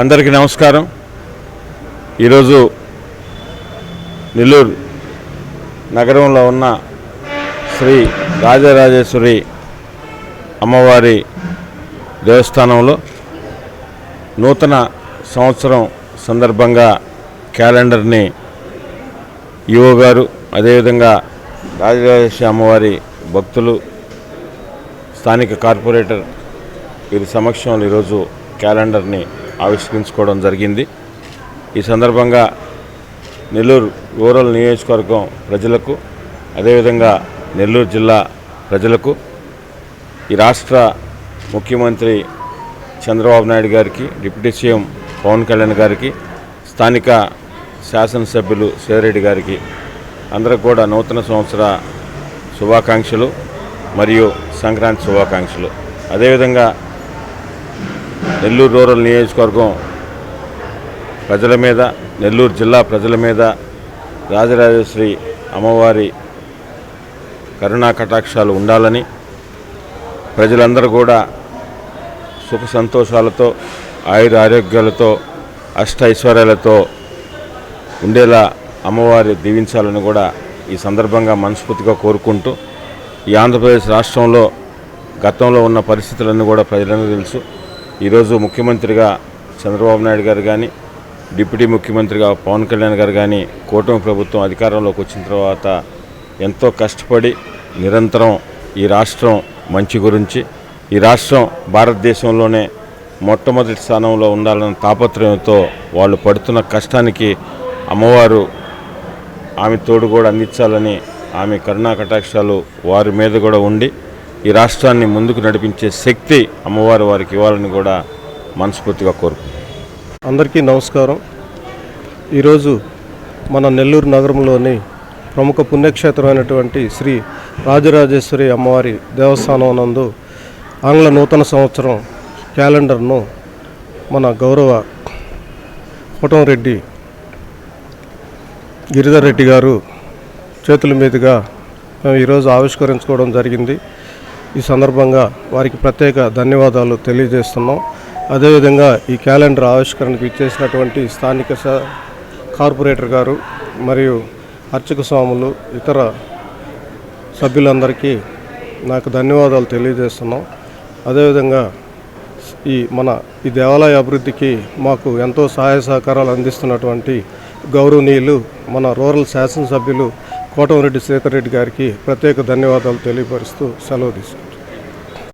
అందరికీ నమస్కారం. ఈరోజు నెల్లూరు నగరంలో ఉన్న శ్రీ రాజరాజేశ్వరి అమ్మవారి దేవస్థానంలో నూతన సంవత్సరం సందర్భంగా క్యాలెండర్ని ఈఓ గారు అదేవిధంగా రాజరాజేశ్వరి అమ్మవారి భక్తులు స్థానిక కార్పొరేటర్ వీరి సమక్షంలో ఈరోజు క్యాలెండర్ని ఆవిష్కరించుకోవడం జరిగింది. ఈ సందర్భంగా నెల్లూరు రూరల్ నియోజకవర్గం ప్రజలకు అదేవిధంగా నెల్లూరు జిల్లా ప్రజలకు ఈ రాష్ట్ర ముఖ్యమంత్రి చంద్రబాబు నాయుడు గారికి డిప్యూటీ సీఎం పవన్ కళ్యాణ్ గారికి స్థానిక శాసనసభ్యులు సేరెడ్డి గారికి అందరికి కూడా నూతన సంవత్సర శుభాకాంక్షలు మరియు సంక్రాంతి శుభాకాంక్షలు. అదేవిధంగా నెల్లూరు రూరల్ నియోజకవర్గం ప్రజల మీద నెల్లూరు జిల్లా ప్రజల మీద రాజరాజేశ్వరి అమ్మవారి కరుణా కటాక్షాలు ఉండాలని ప్రజలందరూ కూడా సుఖ సంతోషాలతో ఆయుర ఆరోగ్యాలతో అష్ట ఐశ్వర్యాలతో ఉండేలా అమ్మవారి దీవించాలని కూడా ఈ సందర్భంగా మనస్ఫూర్తిగా కోరుకుంటూ ఈ ఆంధ్రప్రదేశ్ రాష్ట్రంలో గతంలో ఉన్న పరిస్థితులన్నీ కూడా ప్రజలందరూ తెలుసు. ఈరోజు ముఖ్యమంత్రిగా చంద్రబాబు నాయుడు గారు కానీ డిప్యూటీ ముఖ్యమంత్రిగా పవన్ కళ్యాణ్ గారు కానీ కూటమి ప్రభుత్వం అధికారంలోకి వచ్చిన తర్వాత ఎంతో కష్టపడి నిరంతరం ఈ రాష్ట్రం మంచి గురించి ఈ రాష్ట్రం భారతదేశంలోనే మొట్టమొదటి స్థానంలో ఉండాలన్న తాపత్రయంతో వాళ్ళు పడుతున్న కష్టానికి అమ్మవారు ఆమె తోడు కూడా అందించాలని ఆమె కరుణా కటాక్షాలు వారి మీద కూడా ఉండి ఈ రాష్ట్రాన్ని ముందుకు నడిపించే శక్తి అమ్మవారు వారికి ఇవ్వాలని కూడా మనస్ఫూర్తిగా కోరుకుంటున్నాను అందరికీ నమస్కారం. ఈరోజు మన నెల్లూరు నగరంలోని ప్రముఖ పుణ్యక్షేత్రమైనటువంటి శ్రీ రాజరాజేశ్వరి అమ్మవారి దేవస్థానం నందు ఆంగ్ల నూతన సంవత్సరం క్యాలెండర్ను మన గౌరవ రెడ్డి గిరిధర్ రెడ్డి గారు చేతుల మీదుగా మేము ఈరోజు ఆవిష్కరించుకోవడం జరిగింది. ఈ సందర్భంగా వారికి ప్రత్యేక ధన్యవాదాలు తెలియజేస్తున్నాం. అదేవిధంగా ఈ క్యాలెండర్ ఆవిష్కరణకు ఇచ్చేసినటువంటి స్థానిక కార్పొరేటర్ గారు మరియు అర్చక స్వాములు ఇతర సభ్యులందరికీ నాకు ధన్యవాదాలు తెలియజేస్తున్నాం. అదేవిధంగా ఈ మన ఈ దేవాలయ అభివృద్ధికి మాకు ఎంతో సహాయ సహకారాలు అందిస్తున్నటువంటి గౌరవనీయులు మన రూరల్ శాసనసభ్యులు కోటమరెడ్డి శేఖర్ రెడ్డి గారికి ప్రత్యేక ధన్యవాదాలు తెలియపరుస్తూ సెలవు తీసుకుంటాం